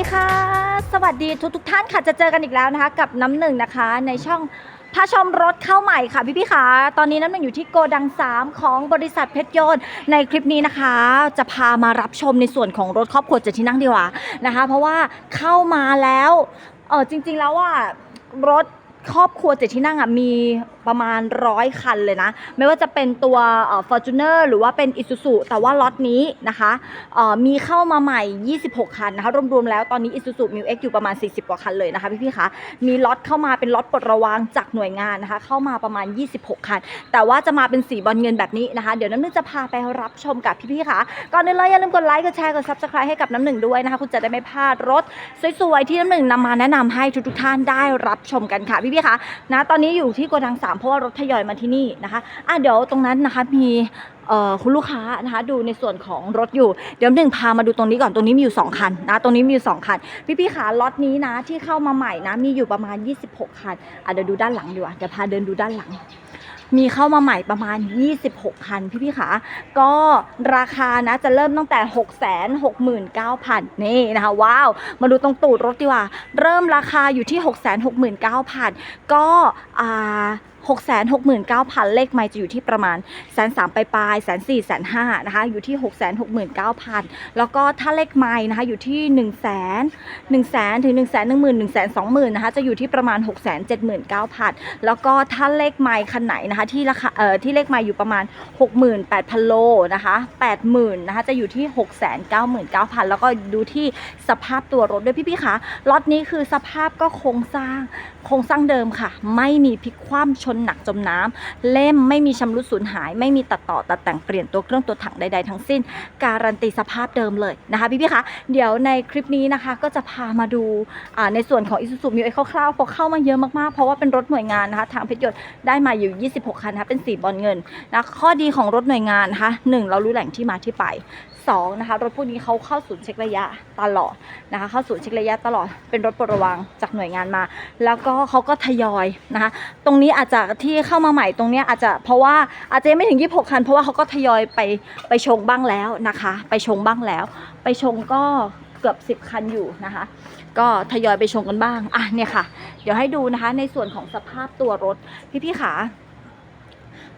ดีค่ะ สวัสดีทุกทุกท่านค่ะจะเจอกันอีกแล้วนะคะ กับน้ำหนึ่งนะคะ ในช่องพาชมรถเข้าใหม่ค่ะพี่พี่ๆค่ะตอนนี้น้ำหนึ่งอยู่ที่โกดัง 3 ของบริษัทเพชรยนต์ในคลิปนี้นะคะ จะพามารับชมในส่วนของรถครอบครัวเจ็ดที่นั่งดีกว่านะคะ เพราะว่าเข้ามาแล้วเออจริง ๆ แล้วว่ารถครอบครัวเจ็ดที่นั่งอะมี ประมาณร้อยคันเลยนะ ไม่ว่าจะเป็นตัวฟอร์จูเนอร์หรือว่าเป็นอิ u z u แต่ว่าล็อตนี้นะคะมีเข้ามาใหม่ 26 คันนะคะ รวมๆแล้วตอนนี้ Isuzu m u X อยู่ประมาณ 40 กว่าคันเลยนะคะพี่ๆคะมีล็อตเข้ามาเป็นล็อตปลดระวางจากหน่วยงานนะคะ เข้ามาประมาณ 26 คัน แต่ว่าจะมาเป็นสีบอลเงินแบบนี้นะคะ เดี๋ยวน้ำหนึ่งจะพาไปรับชมกับพี่ๆค่ะก่อนอื่นเลยอย่าลืมกดไลค์กดแชร์กด subscribe ให้กับน้ำหนึ่งด้วยนะคะ คุณจะได้ไม่พลาดรถสวยๆที่น้ำหนึ่งนำมาแนะนำให้ทุกๆท่านได้รับชมกันค่ะพี่ๆคะนะตอนนี้อยู่ที่โกดัง3เพราะว่ารถทยอยมาที่นี่นะคะอะเดี๋ยวตรงนั้นนะคะมีคุณลูกค้านะคะดูในส่วนของรถอยู่เดี๋ยวหนึ่งพามาดูตรงนี้ก่อนตรงนี้มีอยู่ 2 คันนะตรงนี้มีอยู่ 2 คัน พี่ๆขาล็อตนี้นะที่เข้ามาใหม่นะมีอยู่ประมาณ 26 คันอะเดี๋ยวดูด้านหลังดีกว่าเดี๋ยวพาเดินดูด้านหลัง มีเข้ามาใหม่ประมาณ 26 คัน พี่ๆขาก็ราคานะจะเริ่มตั้งแต่ 6 6 9 0 0 0 นี่นะคะว้าว มาดูตรงตูดรถดีกว่า เริ่มราคาอยู่ที่ 6 6 9 0 0 0 ก็อ่า 6 6 9 0 0 0 เลขไม่จะอยู่ที่ประมาณแสนสามปลายแสนสี่แสนห้านะคะอยู่ที่ 6 6 9 0 0 0 แล้วก็ถ้าเลขไม้นะคะอยู่ที่ 1 0 0 0 0 0 1 0 0 0 0ถึง1 1 0 0 0 0 1 2 0 0 0นะคะจะอยู่ที่ประมาณ 6 7 9 0 0 0 แล้วก็ถ้าเลขไม้คันไหนนะคะที่ราคาเอ่อที่เลขไม้อยู่ประมาณ 68,000 โลนะคะ80,000นะคะจะอยู่ที่ 699,000 แล้วก็ดูที่สภาพตัวรถด้วยพี่ๆคะล็อตนี้คือสภาพก็โครงสร้างโครงสร้างเดิมค่ะ ไม่มีพลิกคว่ำชนหนักจมน้ำเล่มไม่มีชำรุดสูญหาย ไม่มีตัดต่อตัดแต่งเปลี่ยนตัวเครื่องตัวถังใดๆทั้งสิ้น การันตีสภาพเดิมเลยนะคะพี่ๆคะเดี๋ยวในคลิปนี้นะคะก็จะพามาดูในส่วนของ Isuzu m u X คร่าวๆพราะเข้ามาเยอะมากๆ เพราะว่าเป็นรถหน่วยงานนะคะทางเพชรยนต์ได้มาอยู่ 26 คันนะคะเป็นสีบอลเงินนะข้อดีของรถหน่วยงานนะคะหนึ่งเรารู้แหล่งที่มาที่ไปสองนะคะรถพวกนี้เขาเข้าศูนย์เช็คระยะตลอดนะคะเข้าศูนย์เช็คระยะตลอดเป็นรถปลดระวังจากหน่วยงานมา แล้วก็เขาก็ทยอยนะคะตรงนี้อาจจะที่เข้ามาใหม่ตรงนี้อาจจะเพราะว่าอาจจะไม่ถึง 26 คัน เพราะว่าเขาก็ทยอยไปไปชงบ้างแล้วนะคะ ไปชงบ้างแล้ว ไปชงก็เกือบ 10 คันอยู่นะคะ ก็ทยอยไปชงกันบ้างอะเนี่ยค่ะ เดี๋ยวให้ดูนะคะในส่วนของสภาพตัวรถพี่ๆขา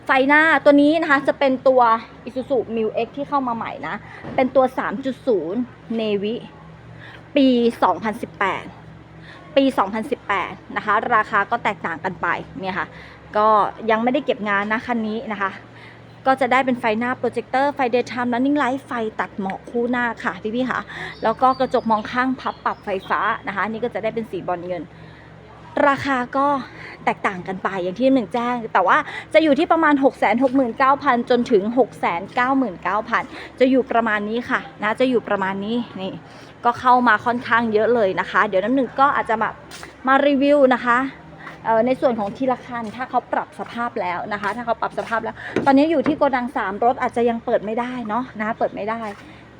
ไฟหน้าตัวนี้นะคะจะเป็นตัว Isuzu m u X ที่เข้ามาใหม่นะ เป็นตัว 3.0 Navy ปี 2018 ปี 2018 นะคะ ราคาก็แตกต่างกันไปเนี่ยค่ะ ก็ยังไม่ได้เก็บงานนะคันนี้นะคะ ก็จะได้เป็นไฟหน้าโปรเจคเตอร์ไฟเดย์ไทม์ running light ไฟตัดหมอกคู่หน้าค่ะพี่ๆค่ะ แล้วก็กระจกมองข้างพับปรับไฟฟ้านะคะ นี่ก็จะได้เป็นสีบอลเงิน ราคาก็แตกต่างกันไปอย่างที่หนึ่งแจ้ง แต่ว่าจะอยู่ที่ประมาณ 6 6 9 0 0 0 จนถึง 6 9 9 0 0 0 จะอยู่ประมาณนี้ค่ะนะจะอยู่ประมาณนี้นี่ก็เข้ามาค่อนข้างเยอะเลยนะคะ เดี๋ยวน้ำหนึ่งก็อาจจะมามารีวิวนะคะในส่วนของทีละคันถ้าเขาปรับสภาพแล้วนะคะ ถ้าเขาปรับสภาพแล้ว ตอนนี้อยู่ที่โกดัง 3 รถอาจจะยังเปิดไม่ได้เนาะนะเปิดไม่ได้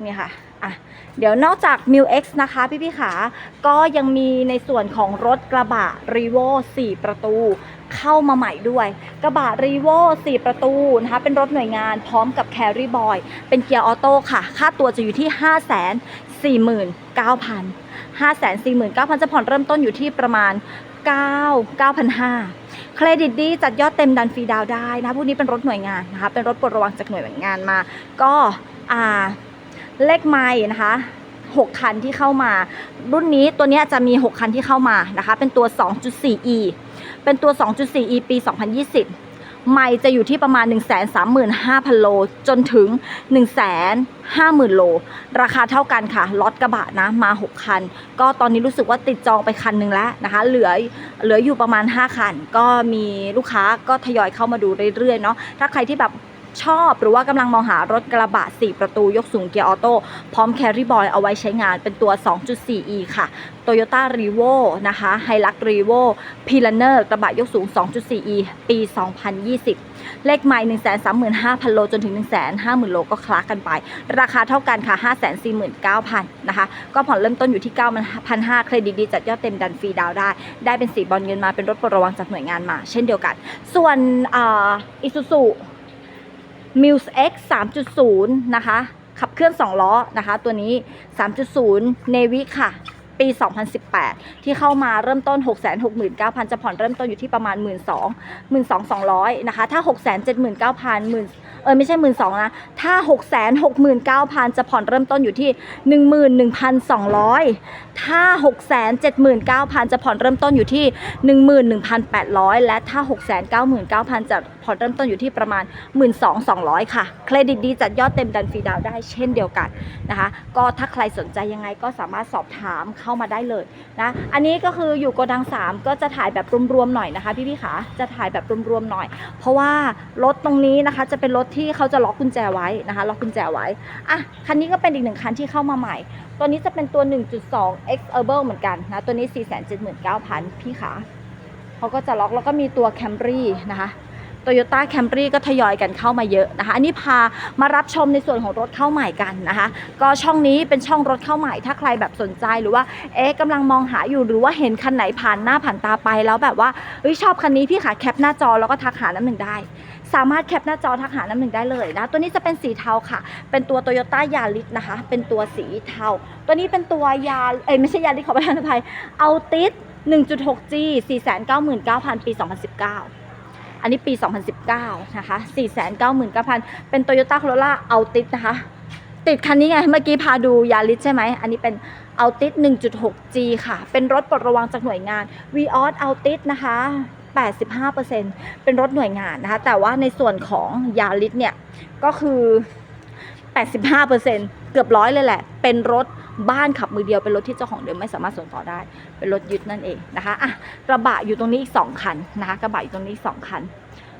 นี่ค่ะ อะเดี๋ยวนอกจาก m ิ w X นะคะพี่พี่ๆขาก็ยังมีในส่วนของรถกระบะ r e v o 4 ประตูเข้ามาใหม่ด้วย กระบะ r e v o 4 ประตูนะคะเป็นรถหน่วยงานพร้อมกับ Carry Boy เป็นเกียร์ออโต้ค่ะ ค่าตัวจะอยู่ที่ 5 4 9 0 0 0 5 4 9 0 0 0 จะผ่อนเริ่มต้นอยู่ที่ประมาณ 9 9,500 เครดิตดีจัดยอดเต็มดันฟรีดาวได้นะพวกนี้เป็นรถหน่วยงานนะคะ เป็นรถปลดระวังจากหน่วยงานมา ก็อ่า เลขไม้นะคะ6 คันที่เข้ามา รุ่นนี้ตัวนี้จะมี 6 คันที่เข้ามานะคะ เป็นตัว 2.4e เป็นตัว 2.4e ปี 2020 ไมล์จะอยู่ที่ประมาณ 135,000 โล จนถึง 150,000 โล ราคาเท่ากันค่ะล็อตกระบะนะมา 6 คัน ก็ตอนนี้รู้สึกว่าติดจองไปคันหนึ่งแล้วนะคะ เหลือเหลืออยู่ประมาณ 5 คัน ก็มีลูกค้าก็ทยอยเข้ามาดูเรื่อยๆเนาะถ้าใครที่แบบ ชอบ หรือว่ากำลังมองหารถกระบะ 4 ประตูยกสูงเกียร์ออโต้พร้อมแคริบอยเอาไว้ใช้งานเป็นตัว 2.4e ค่ะ Toyota r e v o นะคะ Hilux r e v o p i l a n e r กระบะยกสูง 2.4e ปี 2020 เลขไมล์135,000 โลจนถึง 150,000 โลก็คลากันไป ราคาเท่ากันค่ะ 549,000 นะคะ ก็ผ่อนเริ่มต้นอยู่ที่ 9,500 เครดิตดีจัดยอดเต็มดันฟรีดาวได้ ได้เป็นสีบอลเงินมาเป็นรถปลดระวังจากหน่วยงานมา เช่นเดียวกัน ส่วนอ่า Isuzu m u s X 3.0 นะคะ ขับเคลื่อน 2 ล้อนะคะ ตัวนี้ 3.0 Navy ค่ะ ปี 2018 ที่เข้ามาเริ่มต้น 669,000 จะผ่อนเริ่มต้นอยู่ที่ประมาณ 1 2 0 0 0 12,200 นะคะ ถ้า 679,000 10,000เออไม่ใช่ 1 2 0 0 0 นะ ถ้า 669,000 จะผ่อนเริ่มต้นอยู่ที่ 11,200 ถ้า 679,000 จะผ่อนเริ่มต้นอยู่ที่ 11,800 และถ้า 699,000 จะผ่อนเริ่มต้นอยู่ที่ประมาณ 12,200 ค่ะ เครดิตดีจัดยอดเต็มดันฟรีดาวได้เช่นเดียวกันนะคะ ก็ถ้าใครสนใจยังไงก็สามารถสอบถามเข้ามาได้เลยนะ อันนี้ก็คืออยู่โกดัง 3 ก็จะถ่ายแบบรวมๆหน่อยนะคะพี่พี่ๆขาจะถ่ายแบบรวมๆหน่อย เพราะว่ารถตรงนี้นะคะจะเป็นรถที่เขาจะล็อกกุญแจไว้นะคะล็อกกุญแจไว้อะคันนี้ก็เป็นอีกหนึ่งคันที่เข้ามาใหม่ ตัวนี้จะเป็นตัว 1.2 X Urban เหมือนกันนะตัวนี้ 479,000 พี่ขาเขาก็จะล็อกแล้วก็มีตัว Camry นะคะ Toyota Camry ก็ทยอยกันเข้ามาเยอะนะคะอันนี้พามารับชมในส่วนของรถเข้าใหม่กันนะคะ ก็ช่องนี้เป็นช่องรถเข้าใหม่ ถ้าใครแบบสนใจหรือว่าเอ๊ะกำลังมองหาอยู่หรือว่าเห็นคันไหนผ่านหน้าผ่านตาไปแล้วแบบว่าเฮ้ยชอบคันนี้พี่ขาแคปหน้าจอแล้วก็ทักหาน้ำหนึ่งได้ สามารถแคปหน้าจอทักหาน้ำหนึ่งได้เลยนะตัวนี้จะเป็นสีเทาค่ะ เป็นตัว Toyota Yaris นะคะ เป็นตัวสีเทา ตัวนี้เป็นตัวยาเอ้ยไม่ใช่ยาริสขอประทานอภัยเอาติส 1.6G 499,000 ปี 2019 อันนี้ปี 2019 นะคะ 499,000 เป็น Toyota Corolla Altis นะคะ ติดคันนี้ไง เมื่อกี้พาดูยาริสใช่ไหม อันนี้เป็น Altis 1.6G ค่ะ เป็นรถปลดระวังจากหน่วยงาน v ีออ Altis นะคะ 85%เป็นรถหน่วยงานนะคะ แต่ว่าในส่วนของยาริสเนี่ย ก็คือ 85%เกือบร้อยเลยแหละ เป็นรถ บ้านขับมือเดียวเป็นรถที่เจ้าของเดิมไม่สามารถส่งต่อได้ เป็นรถยึดนั่นเองนะคะอะกระบะอยู่ตรงนี้อีก2คันนะคะกระบะอยู่ตรงนี้สอีก2คัน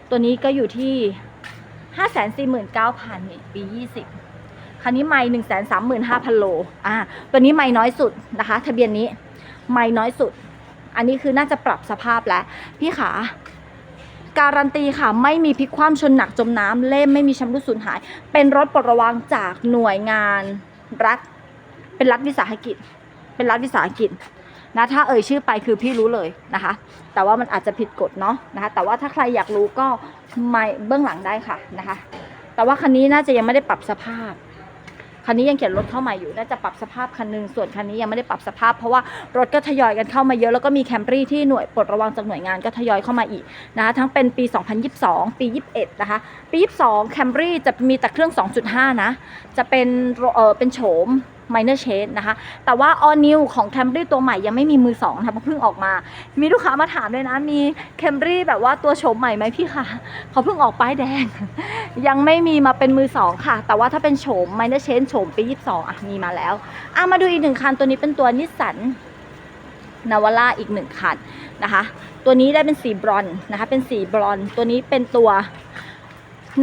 ตัวนี้ก็อยู่ที่549,000นี่ปี20คันนี้ไม่135,000โลอ่าตัวนี้ไม่น้อยสุดนะคะ ทะเบียนนี้ไม่น้อยสุด อันนี้คือน่าจะปรับสภาพแล้วพี่ขาการันตีค่ะ ไม่มีพลิกคว่ำชนหนักจมน้ำเล่มไม่มีชำรุดสูญหาย เป็นรถปลดระวังจากหน่วยงานรัฐ เป็นรัฐวิสาหกิจ เป็นรัฐวิสาหกิจนะถ้าเอ่ยชื่อไปคือพี่รู้เลยนะคะ แต่ว่ามันอาจจะผิดกฎเนาะนะคะ แต่ว่าถ้าใครอยากรู้ก็ไม่เบื้องหลังได้ค่ะนะคะ แต่ว่าคันนี้น่าจะยังไม่ได้ปรับสภาพคันนี้ยังเขียนรถเข้าใหม่อยู่น่าจะปรับสภาพคันหนึงส่วนคันนี้ยังไม่ได้ปรับสภาพ เพราะว่ารถก็ทยอยกันเข้ามาเยอะแล้วก็มีแคมปรี่ที่หน่วยปลดระวังจากหน่วยงานก็ทยอยเข้ามาอีกนะคะทั้งเป็นปี 2022 ปี 21 นะคะ ปี 22 แคมปรี่จะมีแต่เครื่อง 2.5 นะ จะเป็นเออเป็นโฉม minor change นะคะ แต่ว่า all new ของ Camry ตัวใหม่ยังไม่มีมือสองนะคะเพราะเพิ่งออกมา มีลูกค้ามาถามด้วยนะ มี Camry แบบว่าตัวโฉมใหม่ไหมพี่คะเขาเพิ่งออกป้ายแดง ยังไม่มีมาเป็นมือสองค่ะ แต่ว่าถ้าเป็นโฉม minor change โฉมปี 22 อะ มีมาแล้วอะมาดูอีกหนึ่งคันตัวนี้เป็นตัวนิสสันนาวาร่าอีกหนึ่งคันนะคะ ตัวนี้ได้เป็นสีบรอนนะคะเป็นสีบรอนตัวนี้เป็นตัว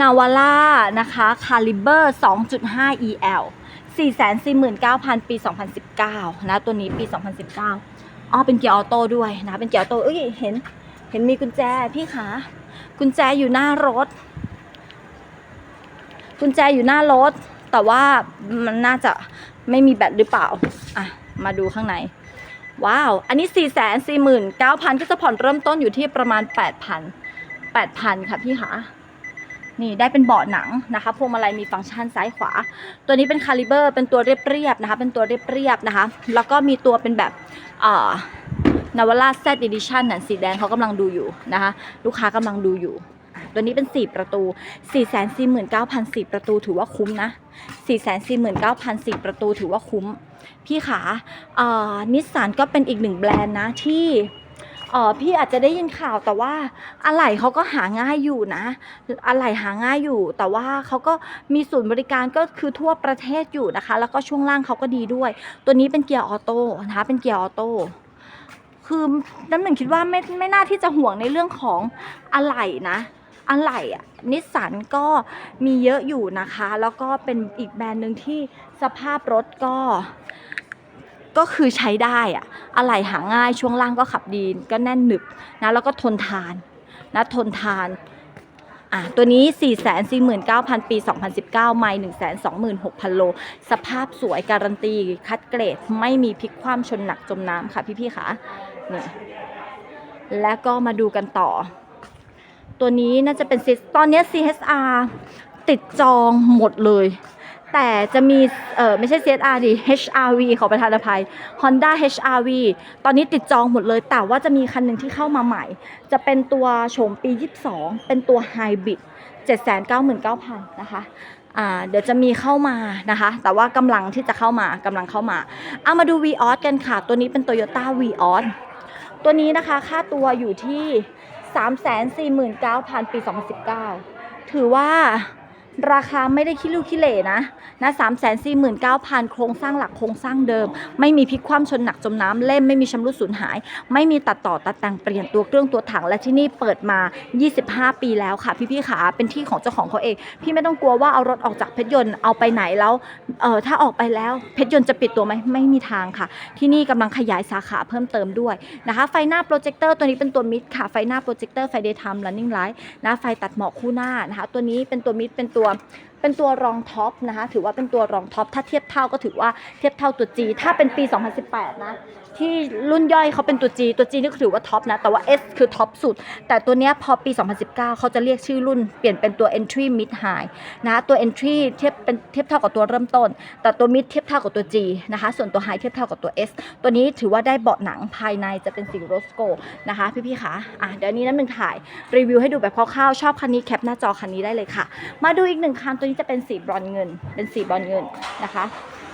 นาวาร่านะคะคาลิเบอร์ 2.5 EL 449,000 ปี 2019 นะ ตัวนี้ปี 2019อ๋อเป็นเกียร์ออโต้ด้วยนะ เป็นเกียร์ออโต้เอ้ยเห็น เห็นมีกุญแจพี่คะกุญแจอยู่หน้ารถ กุญแจอยู่หน้ารถ แต่ว่ามันน่าจะไม่มีแบตหรือเปล่า อะ มาดูข้างใน ว้าว อันนี้ 4 4 9 0 0 0ก็จะผ่อนเริ่มต้นอยู่ที่ประมาณ 8,000 8,000 ค่ะพี่คะ นี่ได้เป็นเบาะหนังนะคะพวงมาลัยมีฟังก์ชันซ้ายขวา ตัวนี้เป็นคาลิเบอร์เป็นตัวเรียบๆนะคะ เป็นตัวเรียบๆนะคะ แล้วก็มีตัวเป็นแบบนาวาร่าเซตอีดิชันน่ะสีแดงเขากำลังดูอยู่นะคะ ลูกค้ากำลังดูอยู่ตัวนี้เป็น 4 ประตู 4 4 9 0 0 4 ประตูถือว่าคุ้มนะ 4 4 9 0 0 4 ประตูถือว่าคุ้ม พี่ขาเอ่อนิสสันก็เป็นอีกหนึ่งแบรนด์นะที่ อ่อพี่อาจจะได้ยินข่าวแต่ว่าอะไหล่เขาก็หาง่ายอยู่นะอะไหล่หาง่ายอยู่ แต่ว่าเขาก็มีศูนย์บริการก็คือทั่วประเทศอยู่นะคะ แล้วก็ช่วงล่างเขาก็ดีด้วย ตัวนี้เป็นเกียร์ออโต้นะคะเป็นเกียร์ออโต้คือน้ำหนึ่งคิดว่าไม่ไม่น่าที่จะห่วงในเรื่องของอะไหล่นะอะไหล่อะนิสสันก็มีเยอะอยู่นะคะ แล้วก็เป็นอีกแบรนด์หนึ่งที่สภาพรถก็ ก็คือใช้ได้อะอะไหล่หาง่ายช่วงล่างก็ขับดีก็แน่นหนึบนะแล้วก็ทนทานนะทนทานอะตัวนี้ 4 4 9 0 0 0 ปี 2019 ไม่ 126,000 โล สภาพสวยการันตี คัดเกรด ไม่มีพลิกคว่ำชนหนักจมน้ำค่ะพี่ๆค่ะเนี่ยและก็มาดูกันต่อ ตัวนี้น่าจะเป็น C- ตอนนี้ CSR ติดจองหมดเลย แต่จะมีเออไม่ใช่ CSR ดิ HRV ขอประทานอภัย Honda HRV ตอนนี้ติดจองหมดเลย แต่ว่าจะมีคันหนึ่งที่เข้ามาใหม่ จะเป็นตัวโฉมปี 22 เป็นตัว Hybrid 799,000 นะคะเดี๋ยวจะมีเข้ามานะคะ แต่ว่ากำลังที่จะเข้ามา กำลังเข้ามา เอามาดู v ีออสกันค่ะ ตัวนี้เป็น Toyota v ีออสตัวนี้นะคะ ค่าตัวอยู่ที่ 349,000 ปี 2019 ถือว่า ราคาไม่ได้คิดลูกคิเลนะนะ3 4 9 0 0 0โครงสร้างหลักโครงสร้างเดิม ไม่มีพลิกคว่ำชนหนักจมน้ำเล่มไม่มีชำรุดสูญหาย ไม่มีตัดต่อตัดแต่งเปลี่ยนตัวเครื่องตัวถังและที่นี่เปิดมา 25 ปีแล้วค่ะ พี่ๆขาเป็นที่ของเจ้าของเขาเอง พี่ไม่ต้องกลัวว่าเอารถออกจากเพชรยนต์เอาไปไหนแล้วเออถ้าออกไปแล้วเพชรยนต์จะปิดตัวไหมไม่มีทางค่ะ ที่นี่กำลังขยายสาขาเพิ่มเติมด้วยนะคะไฟหน้าโปรเจคเตอร์ตัวนี้เป็นตัวมิดค่ะไฟหน้าโปรเจคเตอร์ไฟเดย์ไทม์รันนิ่งไลท์นะไฟตัดหมอกคู่หน้านะคะตัวนี้เป็นตัวมิดเป็นตัวเป็นตัวรองท็อปนะคะถือว่าเป็นตัวรองท็อปถ้าเทียบเท่าก็ถือว่าเทียบเท่าตัว G ถ้าเป็นปี 2018 นะ ที่รุ่นย่อยเขาเป็นตัว G ตัว G นี่ถือว่าท็อปนะ แต่ว่า S คือท็อปสุด แต่ตัวเนี้ยพอปี 2019 เขาจะเรียกชื่อรุ่นเปลี่ยนเป็นตัว Entry Mid High นะตัว Entry เทียบเป็นเทียบเท่ากับตัวเริ่มต้น แต่ตัว Mid เทียบเท่ากับตัว G นะคะ ส่วนตัว High เทียบเท่ากับตัว S ตัวนี้ถือว่าได้เบาะหนังภายในจะเป็นสีโรสโกนะคะพี่ๆคะอะเดี๋ยวนี้น้ำหนึ่งถ่ายรีวิวให้ดูแบบคร่าวๆชอบคันนี้แคปหน้าจอคันนี้ได้เลยค่ะ มาดูอีกหนึ่งคันตัวนี้จะเป็นสีบรอนเงิน เป็นสีบรอนเงินนะคะ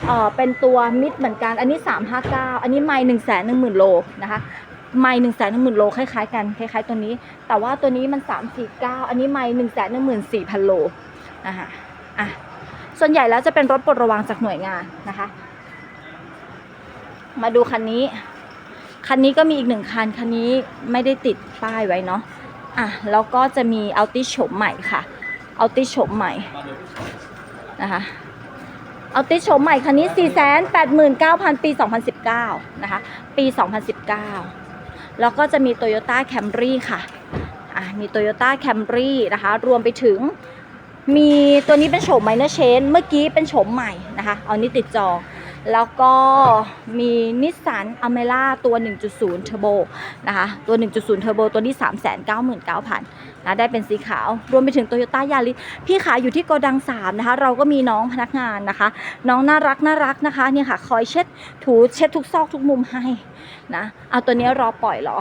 เอ่อเป็นตัวมิดเหมือนกัน อันนี้ 359 อันนี้ไม่หนึ่งแสนหนึ่งหมื่นโลนะคะไม่หนึ่งแสนหนึ่งหมื่นโลคล้ายๆกันคล้ายๆตัวนี้ แต่ว่าตัวนี้มัน 349 อันนี้ไม่หนึ่งแสนหนึ่งหมื่นสี่พันโลนะคะอะส่วนใหญ่แล้วจะเป็นรถปลดระวางจากหน่วยงานนะคะ มาดูคันนี้ คันนี้ก็มีอีกหนึ่งคัน คันนี้ไม่ได้ติดป้ายไว้เนาะอะแล้วก็จะมีอัลติโฉมใหม่ค่ะอัลติโฉมใหม่นะคะ เอาติดโฉมใหม่คันนี้ 489,000 ปี 2019 นะคะ ปี 2019 แล้วก็จะมี Toyota Camry ค่ะอะ มี Toyota Camry นะคะ รวมไปถึงมีตัวนี้เป็นโฉม minor change เมื่อกี้เป็นโฉมใหม่นะคะ เอานี้ติดจองแล้วก็มีนิสสันอเมร่าตัว 1.0 Turbo นะคะ ตัว 1.0 Turbo ตัวนี้ 399,000 นะได้เป็นสีขาว รวมไปถึง Toyota Yaris พี่ขาอยู่ที่โกดัง3นะคะเราก็มีน้องพนักงานนะคะ น้องน่ารักน่ารักนะคะเนี่ยค่ะคอยเช็ดถูเช็ดทุกซอกทุกมุมให้นะเอาตัวนี้รอปล่อยเหรอ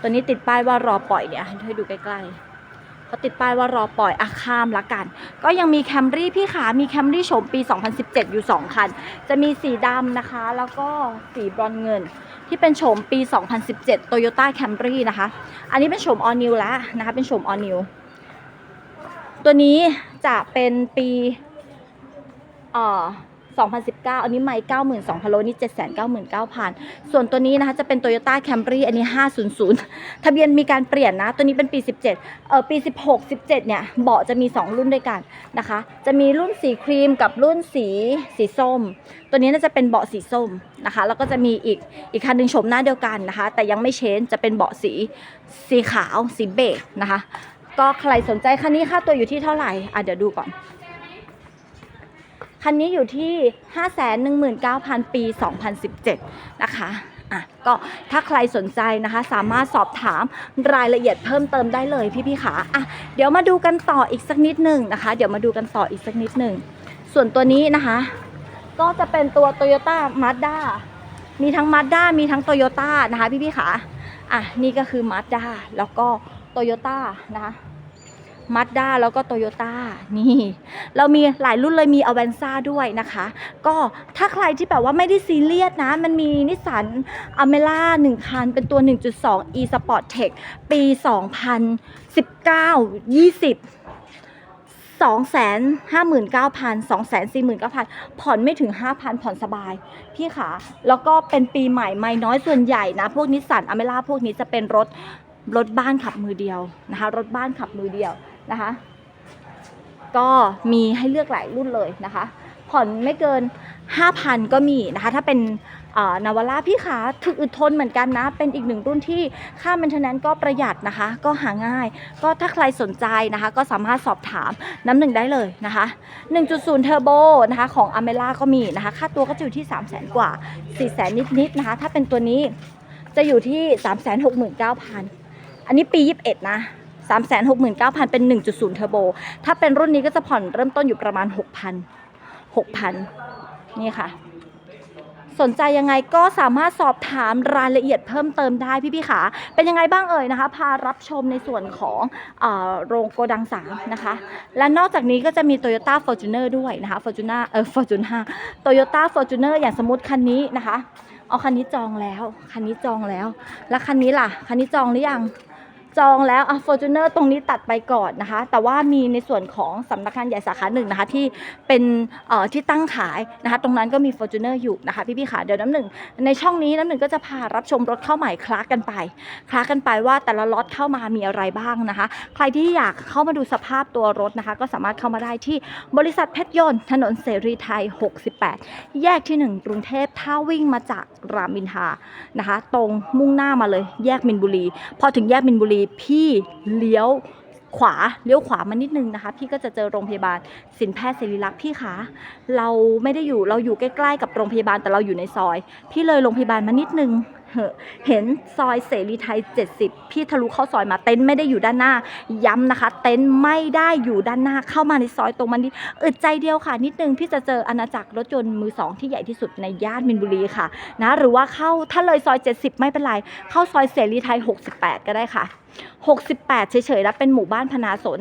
ตัวนี้ติดป้ายว่ารอปล่อยเนี่ยให้ดูใกล้ๆเขาติดป้ายว่ารอปล่อยอะข้ามละกัน ก็ยังมีแคมรี่พี่ขา มีแคมรี่โฉมปี 2017 อยู่ 2 คัน จะมีสีดำนะคะ แล้วก็สีบรอนเงิน ที่เป็นโฉมปี 2017 Toyota Camry นะคะ อันนี้เป็นโฉม All New แล้วนะคะ เป็นโฉม All New ตัวนี้จะเป็นปีเอ่อ 2019 อันนี้ไม่92,000โลนี่799,000 ส่วนตัวนี้นะคะจะเป็น Toyota Camry อันนี้ 500 ทะเบียนมีการเปลี่ยนนะ ตัวนี้เป็นปี 17 เอ่อปี 16 17 เนี่ยเบาะจะมี 2 รุ่นด้วยกันนะคะ จะมีรุ่นสีครีมกับรุ่นสีสีส้ม ตัวนี้น่าจะเป็นเบาะสีส้มนะคะ แล้วก็จะมีอีกอีกคันหนึ่งโฉมหน้าเดียวกันนะคะ แต่ยังไม่เชนจะเป็นเบาะสีสีขาวสีเบจนะคะ ก็ใครสนใจคันนี้ค่าตัวอยู่ที่เท่าไหร่อะเดี๋ยวดูก่อน คันนี้อยู่ที่ 519,000 ปี 2017 นะคะอะก็ถ้าใครสนใจนะคะ สามารถสอบถามรายละเอียดเพิ่มเติมได้เลยพี่ๆขาอะเดี๋ยวมาดูกันต่ออีกสักนิดหนึ่งนะคะ เดี๋ยวมาดูกันต่ออีกสักนิดหนึ่งส่วนตัวนี้นะคะ ก็จะเป็นตัว Toyota Mazda มีทั้ง Mazda มีทั้ง Toyota นะคะพี่ๆขาอะนี่ก็คือ Mazda แล้วก็ Toyota นะคะ มาสด้าแล้วก็โตโยต้านี่ เรามีหลายรุ่นเลยมีอเวนซ่าด้วยนะคะ ก็ถ้าใครที่แบบว่าไม่ได้ซีเรียสนะ มันมีนิสสันอเมร่า1คัน เป็นตัว 1.2 e Sport Tech ปี 2019 20 259,000 249,000 ผ่อนไม่ถึง 5,000 ผ่อนสบาย พี่ขาแล้วก็เป็นปีใหม่ไม่น้อยส่วนใหญ่นะ พวกนิสสันอเมร่าพวกนี้จะเป็นรถรถบ้านขับมือเดียวนะคะ รถบ้านขับมือเดียว นะคะ ก็มีให้เลือกหลายรุ่นเลยนะคะ ผ่อนไม่เกิน 5,000 ก็มีนะคะ ถ้าเป็นนาวาร่าพี่ขาถึกอึดทนเหมือนกันนะ เป็นอีกหนึ่งรุ่นที่ค่า m ม i เทนแนนก็ประหยัดนะคะ ก็หาง่าย ก็ถ้าใครสนใจนะคะ ก็สามารถสอบถามน้ำหนึ่งได้เลยนะคะ 1.0 เทอร์โบนะคะ ของอเมร่าก็มีนะคะ ค่าตัวก็จะอยู่ที่ 3 0 0 0 0 0กว่า 4 0 0 0 0นิดๆนะคะ ถ้าเป็นตัวนี้จะอยู่ที่ 369,000 อันนี้ปี 21 นะ 369,000 เป็น 1.0 เทอร์โบ ถ้าเป็นรุ่นนี้ก็จะผ่อนเริ่มต้นอยู่ประมาณ 6,000 6,000 นี่ค่ะ สนใจยังไงก็สามารถสอบถามรายละเอียดเพิ่มเติมได้พี่พี่ขาเป็นยังไงบ้างเอ่ยนะคะ พารับชมในส่วนของอโรงโกดังสามนะคะ และนอกจากนี้ก็จะมี Toyota Fortuner ด้วยนะคะ Fortuner เออ Fortuner Toyota Fortuner อย่างสมมติคันนี้นะคะ เอาคันนี้จองแล้ว คันนี้จองแล้ว แล้วคันนี้ล่ะ คันนี้จองหรือยัง จองแล้วอะ Fortuner ตรงนี้ตัดไปก่อนนะคะ แต่ว่ามีในส่วนของสำนักงานใหญ่สาขาหนึ่งนะคะ ที่เป็นเอ่อที่ตั้งขายนะคะ ตรงนั้นก็มี Fortuner อยู่นะคะพี่พี่ๆขาเดี๋ยวน้ำหนึ่งในช่องนี้น้ำหนึ่งก็จะพารับชมรถเข้าใหม่คลากันไป คลากันไปว่าแต่ละล็อตเข้ามามีอะไรบ้างนะคะ ใครที่อยากเข้ามาดูสภาพตัวรถนะคะ ก็สามารถเข้ามาได้ที่บริษัทเพชรยนต์ถนนเสรีไทย 68 แยกที่ 1 กรุงเทพถ้าวิ่งมาจากรามอินทรานะคะ ตรงมุ่งหน้ามาเลย แยกมินบุรี พอถึงแยกมินบุรีพี่เลี้ยวขวาเลี้ยวขวามานิดนึงนะคะ พี่ก็จะเจอโรงพยาบาลสินแพทย์ศิริรักษ์พี่คะเราไม่ได้อยู่เราอยู่ใกล้ ๆ กับโรงพยาบาลแต่เราอยู่ในซอย พี่เลยโรงพยาบาลมานิดนึง เห็นซอยเสรีไทย 70 พี่ทะลุเข้าซอยมาเต็นท์ไม่ได้อยู่ด้านหน้า ย้ำนะคะ เต็นท์ไม่ได้อยู่ด้านหน้าเข้ามาในซอยตรงมันนิดอึดใจเดียวค่ะ นิดนึงพี่จะเจออาณาจักรรถยนต์มือสองที่ใหญ่ที่สุดในย่านมินบุรีค่ะนะหรือว่าเข้าถ้าเลยซอย 70 ไม่เป็นไร เข้าซอยเสรีไทย 68 ก็ได้ค่ะ 68 เฉยๆแล้วเป็นหมู่บ้านพนาสน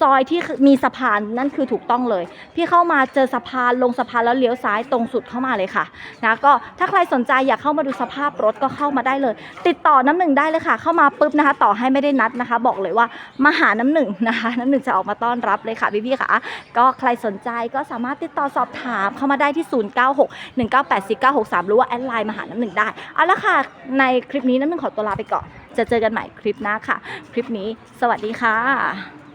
ซอยที่มีสะพานนั่นคือถูกต้องเลย พี่เข้ามาเจอสะพานลงสะพานแล้วเลี้ยวซ้ายตรงสุดเข้ามาเลยค่ะนะก็ถ้าใครสนใจอยากเข้ามาดูสภาพรถก็เข้ามาได้เลย ติดต่อน้ำหนึ่งได้เลยค่ะ เข้ามาปุ๊บนะคะ ต่อให้ไม่ได้นัดนะคะ บอกเลยว่ามาหาน้ำหนึ่งนะคะ น้ำหนึ่งจะออกมาต้อนรับเลยค่ะพี่ๆค่ะ ก็ใครสนใจก็สามารถติดต่อสอบถามเข้ามาได้ที่ 096 198 4963หรือว่าแอดไลน์มาหาน้ำหนึ่งได้เอาละค่ะ ในคลิปนี้น้ำหนึ่งขอตัวลาไปก่อนจะเจอกันใหม่คลิปหน้าค่ะ คลิปนี้ สวัสดีค่ะ